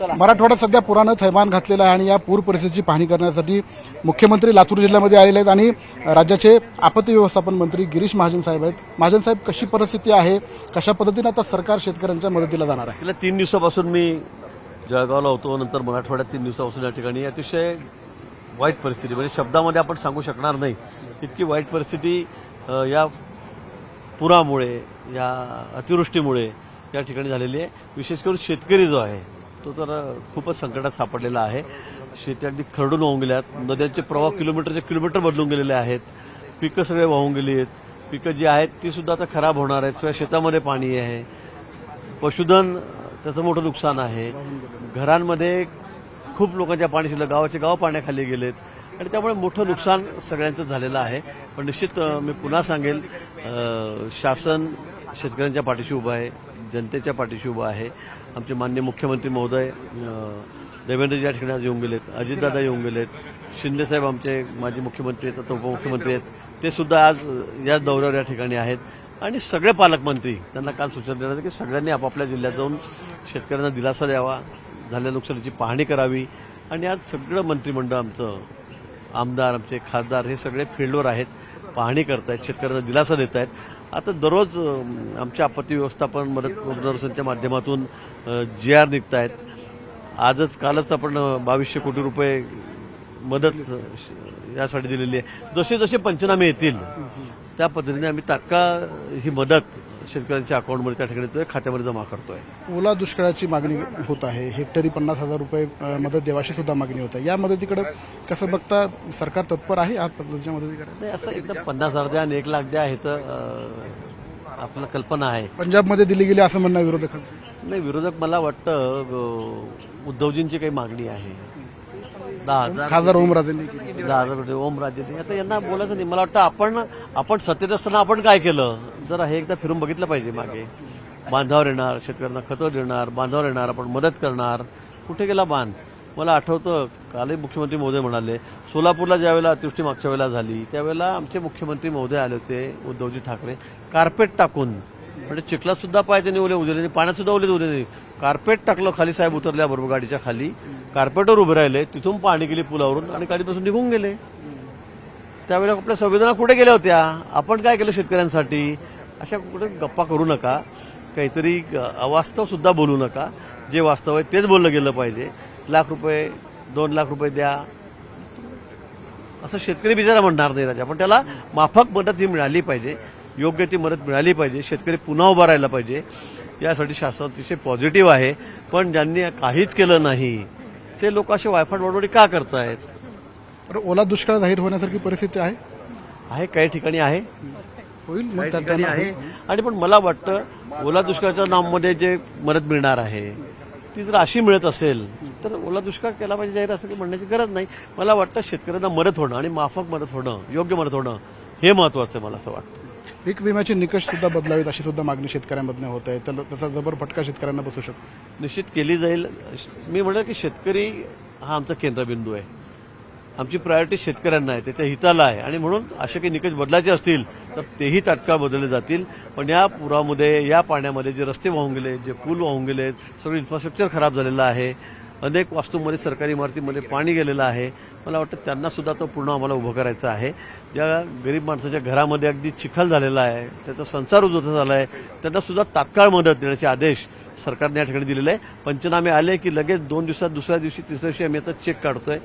मराठवाड्यात सध्या पुरानं थैमान घातलेलं आहे आणि या पूर परिस्थितीची पाहणी करण्यासाठी मुख्यमंत्री लातूर जिल्ह्यामध्ये आलेले आहेत आणि राज्याचे आपत्ती व्यवस्थापन मंत्री गिरीश महाजन साहेब आहेत. महाजन साहेब कशी परिस्थिती आहे? कशा पद्धतीने आता सरकार शेतकऱ्यांच्या मदतीला जाणार आहे? गेल्या तीन दिवसापासून मी जळगावला होतो नंतर मराठवाड्यात तीन दिवसापासून या ठिकाणी. अतिशय वाईट परिस्थिती म्हणजे शब्दामध्ये आपण सांगू शकणार नाही. इतकी वाईट परिस्थिती या पुरामुळे या अतिवृष्टीमुळे या ठिकाणी झालेली आहे. विशेष करून शेतकरी जो आहे तो तर खूपच संकटात सापडलेला आहे. शेती अगदी खरडून वाहून गेल्यात. नद्यांचे प्रवाह किलोमीटरचे किलोमीटर बदलून गेलेले आहेत. पिकं सगळे वाहून गेली आहेत. पिकं जी आहेत ती सुद्धा आता खराब होणार आहेत. सगळ्या शेतामध्ये पाणी आहे. पशुधन त्याचं मोठं नुकसान आहे. घरांमध्ये खूप लोकांच्या पाणी शिरलं. गावाचे गाव पाण्याखाली गेलेत. आणि त्यामुळे मोठं नुकसान सगळ्यांचं झालेलं आहे. पण निश्चित मी पुन्हा सांगेल शासन शेतकऱ्यांच्या पाठीशी उभं आहे. जनतेच्या पाठीशी उभं आहे. आमचे मान्य मुख्यमंत्री महोदय देवेंद्रजी या ठिकाणी आज येऊन गेलेत. अजितदादा येऊन गेलेत. शिंदेसाहेब आमचे माजी मुख्यमंत्री आहेत आता उपमुख्यमंत्री आहेत. ते सुद्धा आज या दौऱ्यावर या ठिकाणी आहेत. आणि सगळे पालकमंत्री त्यांना काल सूचना देण्यात की सगळ्यांनी आपापल्या जिल्ह्यात जाऊन शेतकऱ्यांना दिलासा द्यावा झालेल्या नुकसानीची पाहणी करावी. आणि आज सगळं मंत्रिमंडळ आमचं आमदार आमचे खासदार हे सगळे फील्डवर आहेत. पाहणी करतायत शेतकऱ्यांना दिलासा देत आहेत आता दररोज आमच्या आपत्ती व्यवस्थापन मदत पुनर्वसनच्या माध्यमातून जी आर निघत आहेत आजच कालच आपण बावीसशे कोटी रुपये मदत श- यासाठी दिलेली आहे. जसे जसे पंचनामे येतील त्या पद्धतीने आम्ही तात्काळ ही मदत शेतकऱ्यांच्या अकाउंटमध्ये त्या ठिकाणी देतोय, खात्यामध्ये जमा करतोय. ओला दुष्काळाची मागणी होत आहे हेक्टरी पन्नास हजार रुपये मदत देवाशी सुद्धा मागणी होत आहे. या मदतीकडे कसं बघता सरकार तत्पर आहे? आज पद्धतीच्या मदतीकडे? असं एकदम पन्नास हजार द्या आणि एक लाख द्या हे तर अं, आपल्याला कल्पना आहे. पंजाबमध्ये दिली गेली असं म्हणणं विरोधकांचं नाही विरोधक मला वाटतं उद्धवजींची काही मागणी आहे. खासदार ओमराजेंनी ओमराजे आता यांना बोलायचं नाही. मला वाटतं आपण आपण सत्तेत असताना आपण काय केलं? जरा हे एकदा फिरून बघितलं पाहिजे मागे. बांधावर येणार शेतकऱ्यांना खतं देणार बांधावर येणार आपण मदत करणार. कुठे गेला बांध? मला आठवतं कालही मुख्यमंत्री महोदय म्हणाले सोलापूरला ज्यावेळेला अतिवृष्टी मागच्या वेळेला झाली त्यावेळेला आमचे मुख्यमंत्री महोदय आले होते उद्धवजी ठाकरे. कार्पेट टाकून म्हणजे चिखलात सुद्धा पाय त्यांनी ओले उजले नाही पाण्यात सुद्धा ओले उजले नाही. कार्पेट टाकलं खाली साहेब उतरल्याबरोबर गाडीच्या खाली. कार्पेटवर उभे राहिले तिथून पाणी गेली पुलावरून आणि गाडीपासून निघून गेले. त्यावेळेला आपल्या संवेदना कुठे गेल्या होत्या? आपण काय केलं शेतकऱ्यांसाठी? अशा कुठे गप्पा करू नका. काहीतरी अवास्तव सुद्धा बोलू नका. जे वास्तव आहे तेच बोललं गेलं पाहिजे. लाख रुपये दोन लाख रुपये द्या. असं शेतकरी बिचारा म्हणणार नाही राजा. पण त्याला माफक मदत ही मिळाली पाहिजे. योग्य ती मदत मिळाली पाहिजे. शेतकरी पुन्हा उभा राहिला पाहिजे. यासाठी शासन अतिशय पॉझिटिव्ह आहे. पण ज्यांनी काहीच केलं नाही ते लोक असे वायफाट वडवडी का करतायत? ओला दुष्काळ जाहीर होण्यासारखी परिस्थिती आहे? आहे काही ठिकाणी आहे. होईल मग त्या- त्यांना आणि पण मला वाटतं ओला दुष्काळाच्या नाममध्ये जे मदत मिळणार आहे ती जर अशी मिळत असेल तर ओला दुष्काळ केला पाहिजे जाहीर असं काही म्हणण्याची गरज नाही. मला वाटतं शेतकऱ्यांना मदत होणं आणि माफक मदत होणं योग्य मदत होणं हे महत्वाचं आहे मला असं वाटतं. पीक विम्याचे निकष सुद्धा बदलावेत अशी सुद्धा मागणी शेतकऱ्यांमधनं होत आहे. त्याला त्याचा जबर फटका शेतकऱ्यांना बसू शकतो. निश्चित केली जाईल. मी म्हणलं की शेतकरी हा आमचा केंद्रबिंदू आहे. आमची प्रायोरिटी शेतकऱ्यांना आहे त्याच्या हिताला आहे. आणि म्हणून असे काही निकष बदलायचे असतील तर तेही तात्काळ बदलले जातील. पण या पुरामध्ये या पाण्यामध्ये जे रस्ते वाहून गेले जे पूल वाहून गेले सगळं इन्फ्रास्ट्रक्चर खराब झालेलं आहे. अनेक वास्तूंमध्ये सरकारी इमारतीमध्ये पाणी गेलेलं आहे. मला वाटतं त्यांना सुद्धा तो पूर्ण आम्हाला उभं करायचा आहे. ज्या गरीब माणसाच्या घरामध्ये अगदी चिखल झालेला आहे त्याचा संसार उद्ध्वस्त झाला आहे त्यांना सुद्धा तात्काळ मदत देण्याचे आदेश सरकारने या ठिकाणी दिलेले आहे. पंचनामे आले की लगेच दोन दिवसात दुसऱ्या दिवशी तिसऱ्या दिवशी आम्ही आता चेक काढतोय.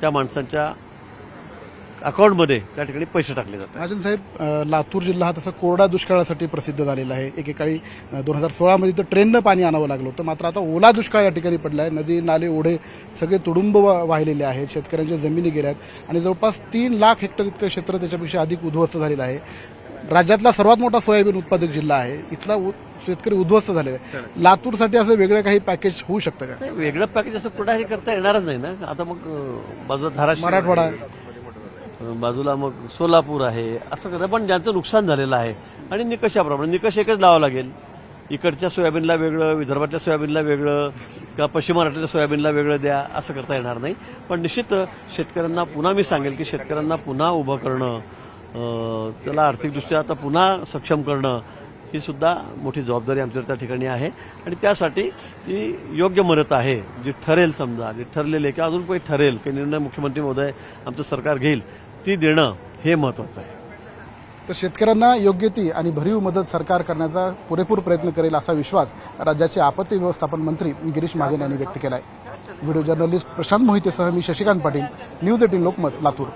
त्या माणसांच्या अकाउंटमध्ये त्या ठिकाणी पैसे टाकले जातात. राजन साहेब लातूर जिल्हा हा तसा कोरडा दुष्काळासाठी प्रसिद्ध झालेला आहे. एकेकाळी दोन हजार सोळामध्ये तर ट्रेननं पाणी आणावं लागलं होतं. मात्र आता ओला दुष्काळ या ठिकाणी पडला आहे नदी नाले ओढे सगळे तुडुंब वाहिलेले आहेत. शेतकऱ्यांच्या जमिनी गेल्या आहेत आणि जवळपास तीन लाख हेक्टर इतकं क्षेत्र त्याच्यापेक्षा अधिक उद्ध्वस्त झालेलं आहे. राज्यातला सर्वात मोठा सोयाबीन उत्पादक जिल्हा आहे. इथला शेतकरी उद्ध्वस्त झालेला आहे लातूरसाठी असं वेगळं काही पॅकेज होऊ शकतं का? वेगळं पॅकेज असं कुठं हे करता येणारच नाही ना. आता मग बाजूला धाराशिव मराठवाडा. बाजूला मग सोलापूर आहे असं करतं. पण ज्यांचं नुकसान झालेलं आहे आणि निकषाप्रमाणे निकष एकच लावा लागेल. इकडच्या सोयाबीनला वेगळं विदर्भातल्या सोयाबीनला वेगळं किंवा पश्चिम महाराष्ट्रातल्या सोयाबीनला वेगळं द्या असं करता येणार नाही. पण निश्चित शेतकऱ्यांना पुन्हा मी सांगेल की शेतकऱ्यांना पुन्हा उभं करणं त्याला आर्थिकदृष्ट्या आता पुन्हा सक्षम करणं ही सुद्धा मोठी जबाबदारी आमच्यावर त्या ठिकाणी आहे. आणि त्यासाठी ती योग्य मदत आहे जी ठरेल समजा जी ठरलेली आहे किंवा अजून काही ठरेल काही निर्णय मुख्यमंत्री महोदय आमचं सरकार घेईल ती देणं हे महत्वाचं आहे. तर शेतकऱ्यांना योग्य ती आणि भरीव मदत सरकार करण्याचा पुरेपूर प्रयत्न करेल असा विश्वास राज्याचे आपत्ती व्यवस्थापन मंत्री गिरीश महाजन यांनी व्यक्त केला आहे व्हिडिओ जर्नलिस्ट प्रशांत मोहितेसह मी शशिकांत पाटील न्यूज एटीन लोकमत लातूर.